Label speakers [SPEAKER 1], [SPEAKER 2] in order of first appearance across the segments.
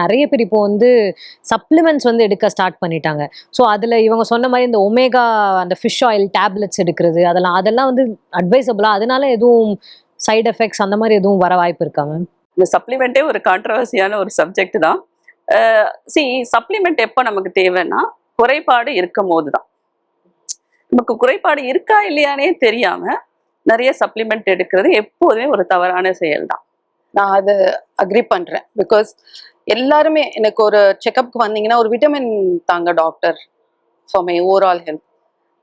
[SPEAKER 1] நிறைய பேர் இப்போ வந்து சப்ளிமெண்ட்ஸ் வந்து எடுக்க ஸ்டார்ட் பண்ணிட்டாங்க. ஸோ அதில் இவங்க சொன்ன மாதிரி இந்த ஒமேகா அந்த ஃபிஷ் ஆயில் டேப்லெட்ஸ் எடுக்கிறது அதெல்லாம் அதெல்லாம் வந்து அட்வைசபிளா அதனால எதுவும் சைடு எஃபெக்ட்ஸ் அந்த மாதிரி எதுவும் வர வாய்ப்பு இருக்கா மேம்
[SPEAKER 2] இந்த சப்ளிமெண்ட்டே ஒரு கான்ட்ரவர்சியான ஒரு சப்ஜெக்ட் தான். சி சப்ளிமெண்ட் எப்போ நமக்கு தேவைன்னா குறைபாடு இருக்கும் போது தான். நமக்கு குறைபாடு இருக்கா இல்லையானே தெரியாம நிறைய சப்ளிமெண்ட் எடுக்கிறது எப்போதுமே ஒரு தவறான செயல் தான்.
[SPEAKER 3] நான் அதை அக்ரி பண்றேன். பிகாஸ் எல்லாருமே எனக்கு ஒரு செக்கப்க்கு வந்தீங்கன்னா ஒரு விட்டமின் தாங்க doctor for my overall health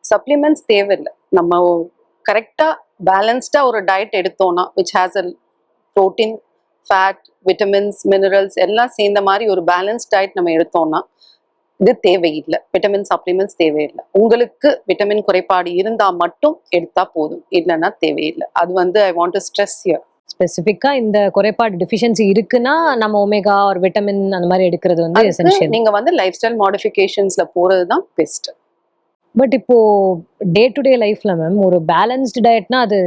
[SPEAKER 3] supplements தேவையில்லை. நம்ம கரெக்டாக பேலன்ஸ்டாக ஒரு டயட் எடுத்தோம்னா which has a protein fat vitamins minerals எல்லாம் சேர்ந்த மாதிரி ஒரு பேலன்ஸ் டயட் நம்ம எடுத்தோம்னா இது தேவையில்லை. விட்டமின் சப்ளிமெண்ட்ஸ் தேவையில்லை. உங்களுக்கு விட்டமின் குறைபாடு இருந்தால் மட்டும் எடுத்தால் போதும். இல்லைன்னா தேவையில்லை. அது வந்து I want to stress your
[SPEAKER 1] ஸ்பெசிஃபிக்காக இந்த குறைபாடு டிஃபிஷியன்சி இருக்குன்னா நம்ம ஒமேகா ஒரு விட்டமின் அந்த மாதிரி எடுக்கிறது வந்து எசென்ஷியல்
[SPEAKER 3] நீங்க வந்து லைஃப் ஸ்டைல் மாடிஃபிகேஷன்ஸ்ல போறது தான் பெஸ்ட்
[SPEAKER 1] பட் இப்போ டே டு டே லைஃப்ல மேம் ஒரு பேலன்ஸ்டு டயட்னா அது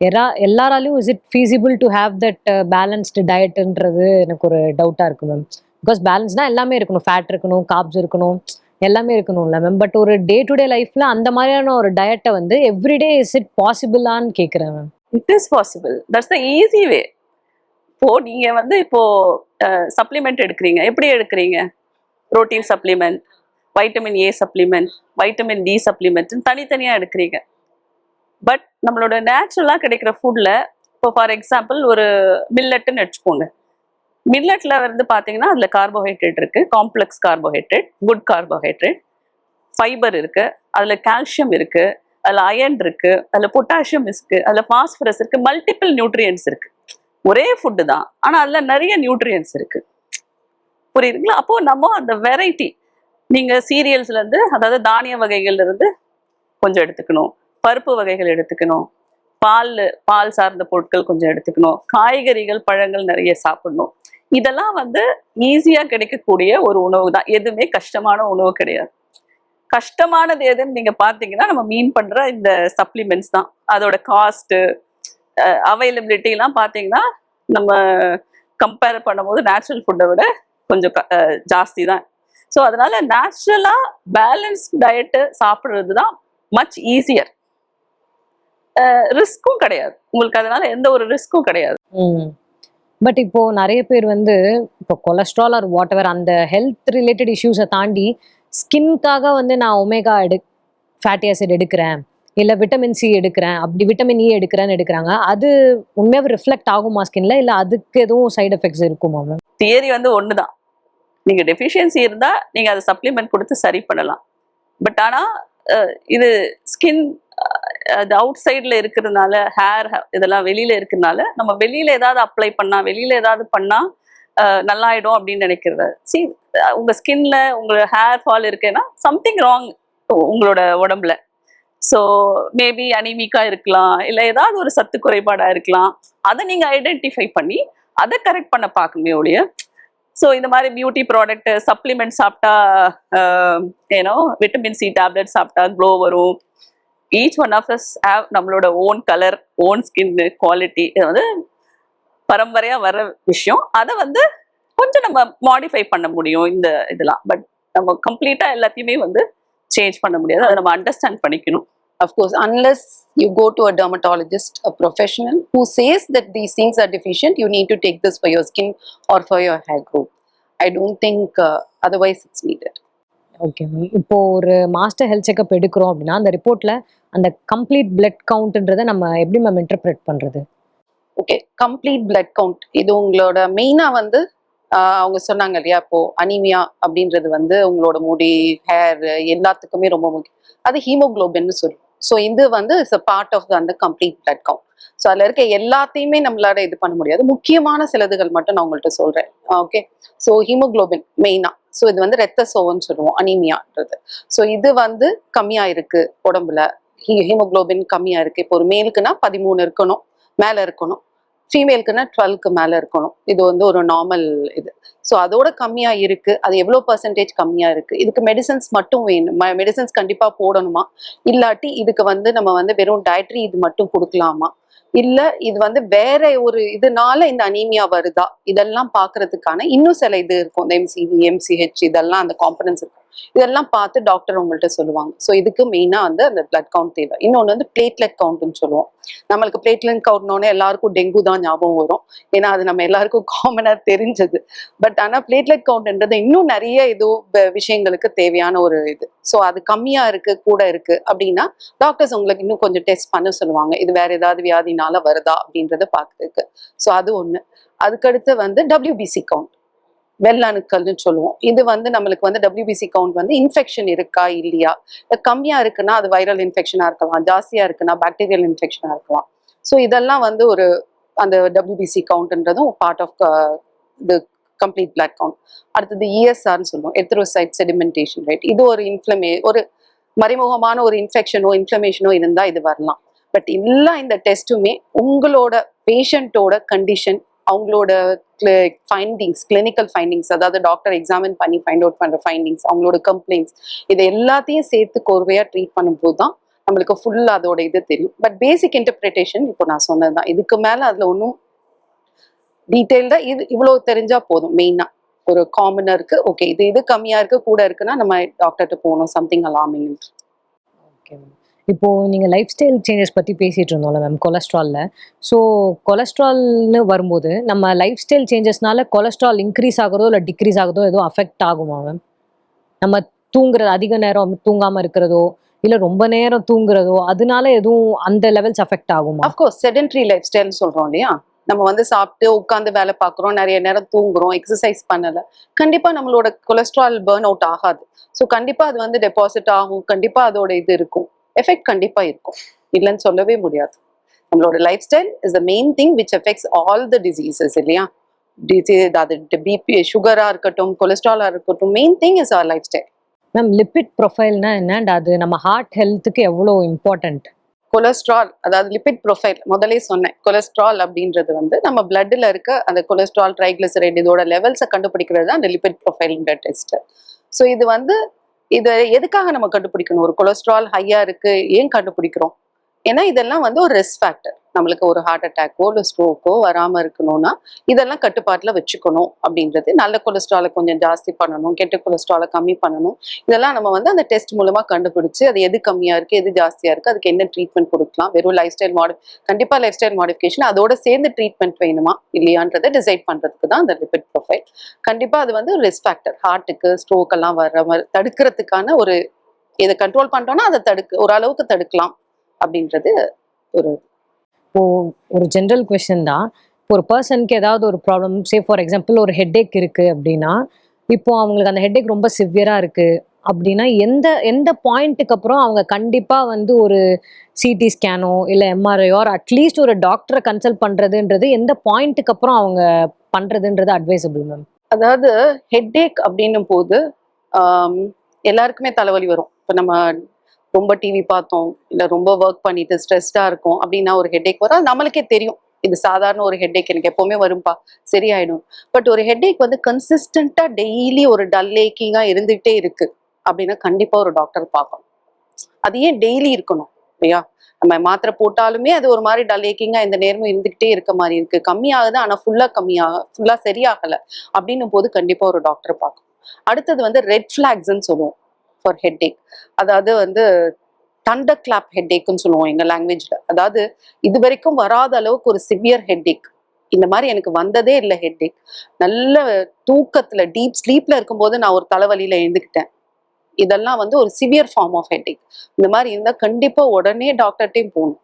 [SPEAKER 1] எல்லா எல்லாராலையும் is it feasible to have that balanced டயட்ன்றது எனக்கு ஒரு டவுட்டா இருக்கு மேம் பிகாஸ் பேலன்ஸ் தான் எல்லாமே இருக்கணும். ஃபேட் இருக்கணும் காப்ஸ் இருக்கணும் எல்லாமே இருக்கணும்ல மேம் பட் ஒரு டே டு டே லைஃப்ல அந்த மாதிரியான ஒரு டயட்டை வந்து எவ்ரிடே இஸ் இட் பாசிபிளான்னு கேட்குறேன் ma'am
[SPEAKER 2] it is possible that's the easy way இப்போ நீங்க வந்து இப்போ சப்ளிமெண்ட் எடுக்கிறீங்க. எப்படி எடுக்கிறீங்க? Protein supplement vitamin A supplement vitamin D supplement தனித்தனியா எடுக்கிறீங்க. பட் நம்மளோட நேச்சுரலாக கிடைக்கிற ஃபுட்ல இப்போ ஃபார் எக்ஸாம்பிள் ஒரு மில்லட்டுன்னு வச்சுக்கோங்க. மில்லட்ல வந்து பார்த்தீங்கன்னா அதில் கார்போஹைட்ரேட் இருக்கு. Complex carbohydrate good carbohydrate fibre இருக்கு. அதில் கால்சியம் இருக்கு. அதில் அயன் இருக்கு அதில் பொட்டாசியம் இருக்கு அதில் பாஸ்பரஸ் இருக்கு மல்டிபிள் நியூட்ரியன்ஸ் இருக்கு. ஒரே ஃபுட்டு தான் ஆனால் அதில் நிறைய நியூட்ரியன்ஸ் இருக்கு. புரியுதுங்களா? அப்போ நம்ம அந்த வெரைட்டி நீங்க சீரியல்ஸ்ல இருந்து அதாவது தானிய வகைகள்ல இருந்து கொஞ்சம் எடுத்துக்கணும். பருப்பு வகைகள் எடுத்துக்கணும். பால் பால் சார்ந்த பொருட்கள் கொஞ்சம் எடுத்துக்கணும். காய்கறிகள் பழங்கள் நிறைய சாப்பிடணும். இதெல்லாம் வந்து ஈஸியாக கிடைக்கக்கூடிய ஒரு உணவு தான். எதுவுமே கஷ்டமான உணவு கிடையாது. கஷ்டமானது எதுன்னு நீங்க பாத்தீங்கன்னா நம்ம மீன் பண்ற இந்த சப்ளிமெண்ட்ஸ் தான். அதோட காஸ்ட் அவைலபிலிட்டி எல்லாம் பாத்தீங்கன்னா நம்ம கம்பேர் பண்ணும்போது நேச்சுரல் ஃபுட்டை விட கொஞ்சம் ஜாஸ்தி தான். ஸோ அதனால நேச்சுரலா பேலன்ஸ் டயட்டு சாப்பிட்றது தான் மச் ஈஸியர் ரிஸ்க்கும் கிடையாது. உங்களுக்கு அதனால எந்த ஒரு ரிஸ்க்கும் கிடையாது.
[SPEAKER 1] பட் இப்போ நிறைய பேர் வந்து இப்போ கொலஸ்ட்ரால் ஆர் வாட் எவர் அந்த ஹெல்த் ரிலேட்டட் இஷ்யூஸை தாண்டி ஸ்கின்காக வந்து நான் ஒமேகா எடு ஃபேட்டி ஆசிட் எடுக்கிறேன். இல்லை விட்டமின் சி எடுக்கிறேன். அப்படி விட்டமின் இ e எடுக்கிறேன்னு எடுக்கிறாங்க. அது உண்மையாக ரிஃப்ளெக்ட் ஆகுமா ஸ்கின்ல இல்லை அதுக்கு எதுவும் சைடு எஃபெக்ட்ஸ் இருக்குமா மேம்
[SPEAKER 2] தியரி வந்து ஒன்று தான் நீங்கள் டெஃபிஷியன்சி இருந்தால் நீங்கள் அதை சப்ளிமெண்ட் கொடுத்து சரி பண்ணலாம். பட் ஆனால் இது ஸ்கின் அது அவுட் சைடில் இருக்கிறதுனால ஹேர் இதெல்லாம் வெளியில் இருக்கிறதுனால நம்ம வெளியில் ஏதாவது அப்ளை பண்ணால் வெளியில் ஏதாவது பண்ணால் நல்லாயிடும் அப்படின்னு நினைக்கிறத. சி உங்க ஸ்கின்ல உங்கள் ஹேர் ஃபால் இருக்குன்னா சம்திங் ராங் உங்களோட உடம்புல. ஸோ மேபி அனிமிக்கா இருக்கலாம் இல்லை ஏதாவது ஒரு சத்து குறைபாடாக இருக்கலாம். அதை நீங்கள் ஐடென்டிஃபை பண்ணி அதை கரெக்ட் பண்ண பார்க்கணுமே ஒழிய ஸோ இந்த மாதிரி பியூட்டி ப்ராடக்ட் சப்ளிமெண்ட் சாப்பிட்டா ஏன்னோ விட்டமின் சி டேப்லெட் சாப்பிட்டா க்ளோ வரும். Each one of us have நம்மளோட own colour own skin quality இது வந்து பரம்பரையாக வர விஷயம். அதை வந்து கொஞ்சம் நம்ம மாடிஃபை பண்ண முடியும் இந்த இதெல்லாம். பட் நம்ம கம்ப்ளீட்டாக எல்லாத்தையுமே வந்து சேஞ்ச் பண்ண முடியாது. அதை நம்ம அண்டர்ஸ்டாண்ட் பண்ணிக்கணும்.
[SPEAKER 3] Unless you go to a dermatologist a professional who says that these things are deficient you need to take this for your skin or for your hair growth. I don't think uh, otherwise it's needed.
[SPEAKER 1] Okay ma'am இப்போ ஒரு master health checkup எடுக்கிறோம் அப்படின்னா அந்த ரிப்போர்ட்ல அந்த complete blood கவுண்ட்ன்றதை நம்ம எப்படி ma'am interpret பண்றது?
[SPEAKER 3] கம்ப்ளீட் பிளட் கவுண்ட் இது உங்களோட மெயினாக வந்து அவங்க சொன்னாங்க இல்லையா? இப்போ அனிமியா அப்படின்றது வந்து உங்களோட முடி ஹேர் எல்லாத்துக்குமே ரொம்ப முக்கியம். அது ஹீமோகுளோபின்னு சொல்லுவோம். ஸோ இது வந்து இட்ஸ் அ பார்ட் ஆஃப் அந்த கம்ப்ளீட் பிளட் கவுண்ட் ஸோ அதில் இருக்க எல்லாத்தையுமே நம்மளால இது பண்ண முடியாது. முக்கியமான சிலதுகள் மட்டும் நான் உங்கள்கிட்ட சொல்கிறேன் ஓகே ஸோ ஹீமோகுளோபின் மெயினாக ஸோ இது வந்து ரத்த சோகன்னு சொல்லுவோம் அனீமியான்றது ஸோ இது வந்து கம்மியாக இருக்கு உடம்புல. ஹீமோகுளோபின் கம்மியாக இருக்கு இப்போ ஒரு மேலுக்குன்னா பதிமூணு இருக்கணும் மேலே இருக்கணும். ஃபீமேலுக்குன்னா டுவெல்க்கு மேலே இருக்கணும். இது வந்து ஒரு நார்மல் இது. ஸோ அதோட கம்மியாக இருக்கு. அது எவ்வளோ பர்சன்டேஜ் கம்மியாக இருக்கு? இதுக்கு மெடிசன்ஸ் மட்டும் வேணும். மெடிசன்ஸ் கண்டிப்பாக போடணுமா? இல்லாட்டி இதுக்கு வந்து நம்ம வந்து வெறும் டயட்ரி இது மட்டும் கொடுக்கலாமா? இல்ல இது வந்து வேற ஒரு இதனால இந்த அனீமியா வருதா? இதெல்லாம் பார்க்கறதுக்கான இன்னும் சில இது இருக்கும். இந்த எம்சிவி எம்சிஹெச் இதெல்லாம் அந்த காம்பனன்ஸ் இருக்கும் இதெல்லாம் பார்த்து டாக்டர் உங்கள்கிட்ட சொல்லுவாங்க. ஸோ இதுக்கு மெயினா வந்து அந்த பிளட் கவுண்ட் தேவை. இன்னொன்று வந்து பிளேட்லெட் கவுண்ட்னு சொல்லுவோம். நம்மளுக்கு பிளேட்லெட் கவுண்ட்னோடனே எல்லாருக்கும் டெங்கு தான் ஞாபகம் வரும். ஏன்னா அது நம்ம எல்லாருக்கும் காமனா தெரிஞ்சது. பட் ஆனா பிளேட்லெட் கவுண்ட்ன்றது இன்னும் நிறைய ஏதோ விஷயங்களுக்கு தேவையான ஒரு இது. ஸோ அது கம்மியா இருக்கு கூட இருக்கு. அப்படின்னா டாக்டர்ஸ் உங்களுக்கு இன்னும் கொஞ்சம் டெஸ்ட் பண்ண சொல்லுவாங்க. இது வேற ஏதாவது வியாதினால வருதா அப்படின்றத பார்க்குறதுக்கு. ஸோ அது ஒன்று அதுக்கடுத்து வந்து டபிள்யூபிசி கவுண்ட் வெள்ளணுக்கள்னு சொல்லுவோம். இது வந்து நம்மளுக்கு வந்து டபிள்யூபிசி கவுண்ட் வந்து இன்ஃபெக்ஷன் இருக்கா இல்லையா? கம்மியாக கம்மியா இருக்குன்னா அது வைரல் இன்ஃபெக்ஷனா இருக்கலாம். ஜாஸ்தியா இருக்குன்னா பாக்டீரியல் இன்ஃபெக்ஷனா இருக்கலாம். ஸோ இதெல்லாம் வந்து ஒரு அந்த டபிள்யூபிசி கவுண்ட்ன்றதும் பார்ட் ஆஃப் இது கம்ப்ளீட் பிளட் கவுண்ட் அடுத்தது இஎஸ்ஆர்னு சொல்லுவோம். எத்ரோசைட் செடிமெண்டேஷன் ரேட் இது ஒரு இன்ஃப்ளமே ஒரு மறைமுகமான ஒரு இன்ஃபெக்ஷனோ இன்ஃப்ளமேஷனோ இருந்தால் இது வரலாம். பட் எல்லா இந்த டெஸ்ட்டுமே உங்களோட பேஷண்ட்டோட கண்டிஷன் அவங்களோட ஃபைண்டிங்ஸ் கிளினிக்கல் ஃபைண்டிங்ஸ் அதாவது டாக்டர் எக்ஸாமின் பண்ணி ஃபைண்ட் அவுட் பண்ற ஃபைண்டிங்ஸ் அவங்களோட கம்ப்ளைண்ட்ஸ் இது எல்லாத்தையும் சேர்த்து கோர்வையா ட்ரீட் பண்ணும்போது தான் நம்மளுக்கு ஃபுல் அதோட இது தெரியும். பட் பேசிக் இன்டர்பிரிட்டேஷன் இப்போ நான் சொன்னது தான் இதுக்கு மேல அதுல ஒன்றும் டீட்டெயில்டா இது இவ்வளவு தெரிஞ்சா போதும். மெயினா ஒரு காமனருக்கு ஓகே இது இது கம்மியா இருக்கு கூட இருக்குன்னா நம்ம டாக்டர்கிட்ட போகணும் சம்திங் அலாமிங்
[SPEAKER 1] ஓகே மேம் இப்போது நீங்கள் லைஃப் ஸ்டைல் சேஞ்சஸ் பற்றி பேசிகிட்டு இருந்தோம்ல மேம் கொலஸ்ட்ராலில் ஸோ கொலஸ்ட்ரால்னு வரும்போது நம்ம லைஃப் ஸ்டைல் சேஞ்சஸ்னால கொலஸ்ட்ரால் இன்க்ரீஸ் ஆகுறதோ இல்லை டிக்ரீஸ் ஆகுதோ எதுவும் அஃபெக்ட் ஆகுமா மேம் நம்ம தூங்குறது அதிக நேரம் தூங்காமல் இருக்கிறதோ இல்லை ரொம்ப நேரம் தூங்குறதோ அதனால எதுவும் அந்த லெவல்ஸ் அஃபெக்ட் ஆகுமா?
[SPEAKER 3] அஃப்கோர்ஸ் செடென்ட்ரி லைஃப் ஸ்டைல்னு சொல்கிறோம் இல்லையா? நம்ம வந்து சாப்பிட்டு உட்காந்து வேலை பார்க்குறோம் நிறைய நேரம் தூங்குறோம் எக்ஸசைஸ் பண்ணலை. கண்டிப்பாக நம்மளோட கொலஸ்ட்ரால் பேர்ன் அவுட் ஆகாது. ஸோ கண்டிப்பாக அது வந்து டெபாசிட் ஆகும். கண்டிப்பாக அதோட இது இருக்கும். எஃபெக்ட் கண்டிப்பா இருக்கும். இல்லைன்னு சொல்லவே முடியாது. நம்மளோட life style is the main thing which affects all the diseases இல்லையா? டிசீஸ் அது பிபி சுகரா இருக்கட்டும் கொலஸ்ட்ராலா இருக்கட்டும் main thing is our life style
[SPEAKER 1] ma'am lipid ப்ரொஃபைல்னா என்ன and அது? நம்ம ஹார்ட் ஹெல்த்துக்கு எவ்வளோ இம்பார்ட்டன்ட்
[SPEAKER 3] கொலஸ்ட்ரால் அதாவது லிபிட் ப்ரொஃபைல் முதலே சொன்னேன். கொலஸ்ட்ரால் அப்படின்றது வந்து நம்ம பிளட்ல இருக்க அந்த கொலஸ்ட்ரால் ட்ரைக்ளிசரைட் இதோட லெவல்ஸை கண்டுபிடிக்கிறது தான் அந்த லிபிட் ப்ரொஃபைல்ன்ற டெஸ்ட் ஸோ இது வந்து இதை எதுக்காக நம்ம கண்டுபிடிக்கணும்? ஒரு கொலஸ்ட்ரால் ஹையா இருக்கு ஏன் கண்டுபிடிக்கிறோம்? ஏன்னா இதெல்லாம் வந்து ஒரு ரிஸ்க் ஃபேக்டர் நம்மளுக்கு ஒரு ஹார்ட் அட்டாக்கோ இல்லை ஸ்ட்ரோக்கோ வராமல் இருக்கணும்னா இதெல்லாம் கட்டுப்பாட்டில் வச்சுக்கணும் அப்படின்றது. நல்ல கொலஸ்ட்ராலை கொஞ்சம் ஜாஸ்தி பண்ணணும் கெட்ட கொலஸ்ட்ராலை கம்மி பண்ணணும். இதெல்லாம் நம்ம வந்து அந்த டெஸ்ட் மூலமாக கண்டுபிடிச்சி அது எது கம்மியாக இருக்குது எது ஜாஸ்தியாக இருக்குது அதுக்கு என்ன ட்ரீட்மெண்ட் கொடுக்கலாம். வெறும் லைஃப் ஸ்டைல் மாடி கண்டிப்பாக லைஃப் ஸ்டைல் மாடிஃபிகேஷன் அதோட சேர்ந்து ட்ரீட்மெண்ட் வேணுமா இல்லையான்றதை டிசைட் பண்ணுறதுக்கு தான் அந்த லிபிட் ப்ரொஃபைல் கண்டிப்பாக அது வந்து ரிஸ்க் ஃபேக்டர் ஹார்ட்டுக்கு ஸ்ட்ரோக் எல்லாம் வர்ற மாதிரி தடுக்கிறதுக்கான ஒரு இதை கண்ட்ரோல் பண்ணிட்டோம்னா அதை தடுக்க ஓரளவுக்கு தடுக்கலாம் அப்படின்றது ஒரு
[SPEAKER 1] இப்போ ஒரு ஜென்ரல் கொஷின் தான். இப்போ ஒரு பர்சனுக்கு ஏதாவது ஒரு ப்ராப்ளம் சே ஃபார் எக்ஸாம்பிள் ஒரு ஹெட்டேக் இருக்கு அப்படின்னா இப்போ அவங்களுக்கு அந்த ஹெட்டேக் ரொம்ப சிவியரா இருக்கு அப்படின்னா எந்த எந்த பாயிண்ட்டுக்கு அப்புறம் அவங்க கண்டிப்பாக வந்து ஒரு சிடி ஸ்கேனோ இல்லை எம்ஆர்ஐயோ அட்லீஸ்ட் ஒரு டாக்டரை கன்சல்ட் பண்ணுறதுன்றது எந்த பாயிண்ட்டுக்கு அப்புறம் அவங்க பண்ணுறதுன்றது அட்வைசபிள் மேம்
[SPEAKER 3] அதாவது ஹெட்டேக் அப்படின்னும் போது எல்லாருக்குமே தலைவலி வரும். இப்போ நம்ம ரொம்ப டிவி பார்த்தோம் இல்லை ரொம்ப ஒர்க் பண்ணிட்டு ஸ்ட்ரெஸ்டாக இருக்கும் அப்படின்னா ஒரு ஹெட்டேக் வரும். அது நம்மளுக்கே தெரியும். இது சாதாரண ஒரு ஹெட்டேக் எனக்கு எப்போவுமே வரும்பா. சரியாயிடும். பட் ஒரு ஹெட்டேக் வந்து கன்சிஸ்டண்ட்டாக டெய்லி ஒரு டல் ஏக்கிங்காக இருந்துகிட்டே இருக்கு. அப்படின்னா கண்டிப்பா ஒரு டாக்டர் பார்க்கணும். அது ஏன் டெய்லி இருக்கணும்? இல்லையா? நம்ம மாத்திரை போட்டாலுமே அது ஒரு மாதிரி டல் ஏக்கிங்காக இந்த நேரமும் இருந்துகிட்டே இருக்க மாதிரி இருக்கு. கம்மியாகுது ஆனா ஃபுல்லா கம்மியாக ஃபுல்லா சரியாகல. அப்படின்னும் போது கண்டிப்பா ஒரு டாக்டர் பார்க்கணும். அடுத்தது வந்து ரெட் ஃப்ளாக்ஸ்ன்னு சொல்லுவோம். ஃபார் ஹெட்டேக் அதாவது வந்து தண்டர் கிளாப் ஹெட்டேக்னு சொல்லுவோம் எங்கள் லாங்குவேஜில் அதாவது இது வரைக்கும் வராத அளவுக்கு ஒரு சிவியர் ஹெட்டேக் இந்த மாதிரி எனக்கு வந்ததே இல்லை ஹெட்டேக் நல்ல தூக்கத்தில் டீப் ஸ்லீப்ல இருக்கும்போது நான் ஒரு தலைவலியில் எழுந்துக்கிட்டேன். இதெல்லாம் வந்து ஒரு சிவியர் ஃபார்ம் ஆஃப் ஹெட்டேக் இந்த மாதிரி இருந்தால் கண்டிப்பாக உடனே டாக்டர்கிட்டையும் போகணும்.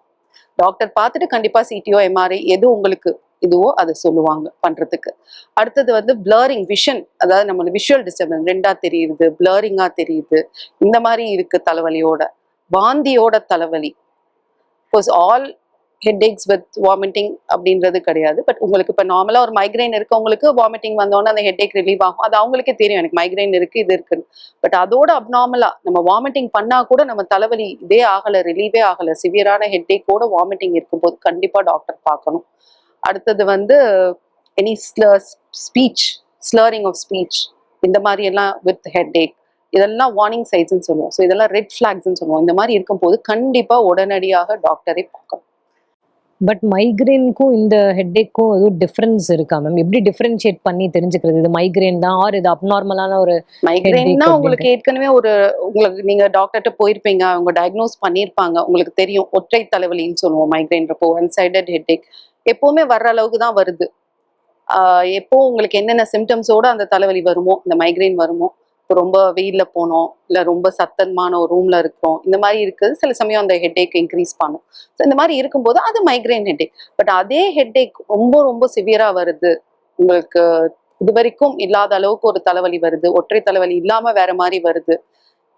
[SPEAKER 3] டாக்டர் பார்த்துட்டு கண்டிப்பாக சிடிஓ எம்ஆர்ஐ எது உங்களுக்கு இதுவோ அதை சொல்லுவாங்க பண்றதுக்கு. அடுத்தது வந்து பிளரிங் விஷன் அதாவது நம்ம விஷுவல் டிஸ்டர்பன்ஸ் ரெண்டா தெரியுது பிளரிங்கா தெரியுது. இந்த மாதிரி இருக்கு தலைவலியோட வாந்தியோட தலைவலி. ஆல் ஹெட்ஏக்ஸ் வித் வாமிட்டிங் அப்படின்றது கிடையாது. பட் உங்களுக்கு இப்போ நார்மலாக ஒரு மைக்ரைன் இருக்கவங்களுக்கு வாமிட்டிங் வந்தோன்னே அந்த ஹெட் ஏக் ரிலீவ் ஆகும். அது அவங்களுக்கே தெரியும் எனக்கு மைக்ரைன் இருக்கு இது இருக்குன்னு. பட் அதோட அப்நார்மலாக நம்ம வாமிட்டிங் பண்ணா கூட நம்ம தலைவலி இதே ஆகலை ரிலீவே ஆகலை. சிவியரான ஹெட்ஏக்கோட வாமிட்டிங் இருக்கும்போது கண்டிப்பா டாக்டர் பார்க்கணும். அடுத்தது வந்து any slur speech slurring of speech இந்த மாதிரி எல்லாம் வித் ஹெட் ஏக் இதெல்லாம் வார்னிங் சைட்ஸ்னு சொல்லுவோம். ஸோ இதெல்லாம் ரெட் ஃபிளாக்ஸ்னு சொல்லுவோம். இந்த மாதிரி இருக்கும்போது கண்டிப்பா உடனடியாக டாக்டரை பார்க்கணும்.
[SPEAKER 1] பட் மைக்ரேனுக்கும் இந்த ஹெட்டேக்கும் எதுவும் டிஃப்ரென்ஸ் இருக்கா மேம் எப்படி டிஃபரன்ஷியேட் பண்ணி தெரிஞ்சுக்கிறது? இது மைக்ரேன் தான் ஆர் இது அப்நார்மலான ஒரு Headache
[SPEAKER 3] உங்களுக்கு ஏற்கனவே ஒரு உங்களுக்கு நீங்க டாக்டர்கிட்ட போயிருப்பீங்க. அவங்க டயக்னோஸ் பண்ணியிருப்பாங்க. உங்களுக்கு தெரியும் ஒற்றை தலைவலின்னு சொல்லுவோம் மைக்ரைன்றப்போ ஒன் சைடட் ஹெட்டேக் எப்பவுமே வர்ற அளவுக்கு தான் வருது. எப்போ உங்களுக்கு என்னென்ன சிம்டம்ஸோட அந்த தலைவலி வருமோ இந்த மைக்ரைன் வருமோ இப்போ ரொம்ப வெயில்ல போனோம் இல்லை ரொம்ப சத்தமான ஒரு ரூமில் இருக்கிறோம் இந்த மாதிரி இருக்குது சில சமயம் அந்த ஹெட்டேக் இன்க்ரீஸ் பண்ணும். ஸோ இந்த மாதிரி இருக்கும்போது அது மைக்ரைன் ஹெட்டேக் பட் அதே ஹெட்டேக் ரொம்ப ரொம்ப சிவியராக வருது. உங்களுக்கு இது வரைக்கும் இல்லாத அளவுக்கு ஒரு தலைவலி வருது. ஒற்றை தலைவலி இல்லாமல் வேற மாதிரி வருது.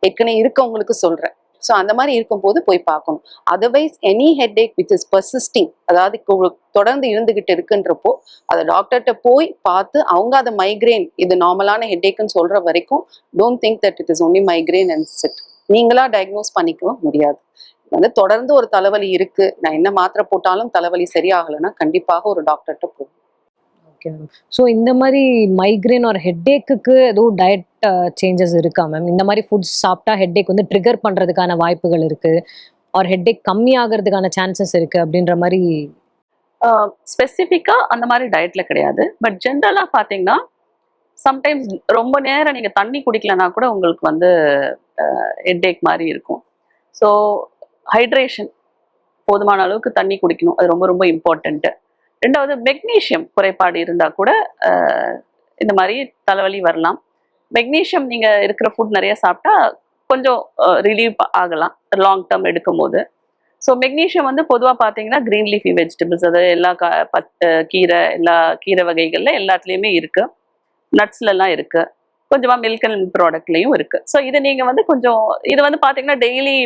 [SPEAKER 3] ஏற்கனவே இருக்கவங்களுக்கு சொல்கிறேன் ஸோ அந்த மாதிரி இருக்கும்போது போய் பார்க்கணும். Otherwise any headache which is persisting அதாவது தொடர்ந்து இருந்துகிட்டு இருக்குன்றப்போ அதை டாக்டர்கிட்ட போய் பார்த்து அவங்க அதை மைக்ரேன் இது நார்மலான ஹெட்ஏக்குன்னு சொல்ற வரைக்கும் don't think that it is only migraine and chit நீங்களா டயக்னோஸ் பண்ணிக்கவும் முடியாது. வந்து தொடர்ந்து ஒரு தலைவலி இருக்கு. நான் என்ன மாத்திரை போட்டாலும் தலைவலி சரியாகலைன்னா கண்டிப்பாக ஒரு டாக்டர்கிட்ட போகும்
[SPEAKER 1] ஓகே மேம் ஸோ இந்த மாதிரி மைக்ரேன் ஒரு ஹெட்டேக்கு எதுவும் டயட் சேஞ்சஸ் இருக்கா மேம் இந்த மாதிரி ஃபுட்ஸ் சாப்பிட்டா ஹெட்டேக் வந்து ட்ரிகர் பண்ணுறதுக்கான வாய்ப்புகள் இருக்குது ஒரு ஹெட்டேக் கம்மி ஆகிறதுக்கான சான்சஸ் இருக்குது அப்படின்ற மாதிரி
[SPEAKER 2] ஸ்பெசிஃபிக்காக அந்த மாதிரி டயட்டில் கிடையாது. பட் ஜென்ரலாக பார்த்தீங்கன்னா சம்டைம்ஸ் ரொம்ப நேரம் நீங்கள் தண்ணி குடிக்கலனா கூட உங்களுக்கு வந்து ஹெட்டேக் மாதிரி இருக்கும். ஸோ ஹைட்ரேஷன் போதுமான அளவுக்கு தண்ணி குடிக்கணும். அது ரொம்ப ரொம்ப இம்பார்ட்டண்ட்டு ரெண்டாவது மெக்னீஷியம் குறைபாடு இருந்தால் கூட இந்த மாதிரி தலைவலி வரலாம். மெக்னீஷியம் நீங்கள் இருக்கிற ஃபுட் நிறைய சாப்பிட்டா கொஞ்சம் ரிலீவ் ஆகலாம். லாங் டேர்ம் எடுக்கும் போது ஸோ மெக்னீஷியம் வந்து பொதுவாக பார்த்தீங்கன்னா க்ரீன் லீஃபி வெஜிடபிள்ஸ் அது எல்லா கா பத் கீரை எல்லா கீரை வகைகளில் எல்லாத்துலேயுமே இருக்குது நட்ஸ்லலாம் இருக்குது கொஞ்சமாக மில்க் அண்ட் ப்ராடக்ட்லேயும் இருக்குது ஸோ இதை நீங்கள் வந்து கொஞ்சம் இது வந்து பார்த்தீங்கன்னா டெய்லி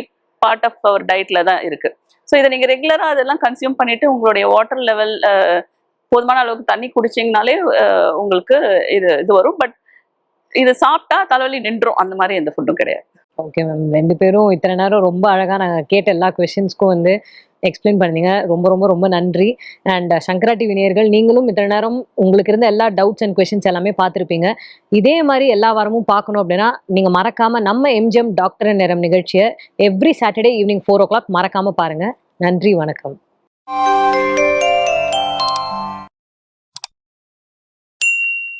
[SPEAKER 2] பார்ட் ஆஃப் அவர் டயட்ல தான் இருக்கு. ஸோ இதை நீங்கள் ரெகுலராக அதெல்லாம் கன்சியூம் பண்ணிட்டு உங்களுடைய வாட்டர் லெவல் போதுமான அளவுக்கு தண்ணி குடிச்சிங்கனாலே உங்களுக்கு இது இது வரும். பட் இது சாப்பிட்டா தலைவலி நின்றும். அந்த மாதிரி எந்த ஃபுட்டும் கிடையாது.
[SPEAKER 1] ஓகே மேம் ரெண்டு பேரும் இத்தனை நேரம் ரொம்ப அழகாக நாங்கள் கேட்ட எல்லா கொஷின்ஸ்க்கும் வந்து எக்ஸ்பிளைன் பண்ணீங்க ரொம்ப ரொம்ப ரொம்ப நன்றி. அண்ட் சங்கரா டிவி நீங்களும் இத்தனை நேரம் உங்களுக்கு இருந்த எல்லா டவுட்ஸ் அண்ட் கொஷின்ஸ் எல்லாமே பார்த்துருப்பீங்க. இதே மாதிரி எல்லா வாரமும் பார்க்கணும் அப்படின்னா நீங்கள் மறக்காமல் நம்ம எம்ஜிஎம் டாக்டர் நேரம் நிகழ்ச்சியை every Saturday evening four o'clock மறக்காமல் பாருங்கள் நன்றி வணக்கம்.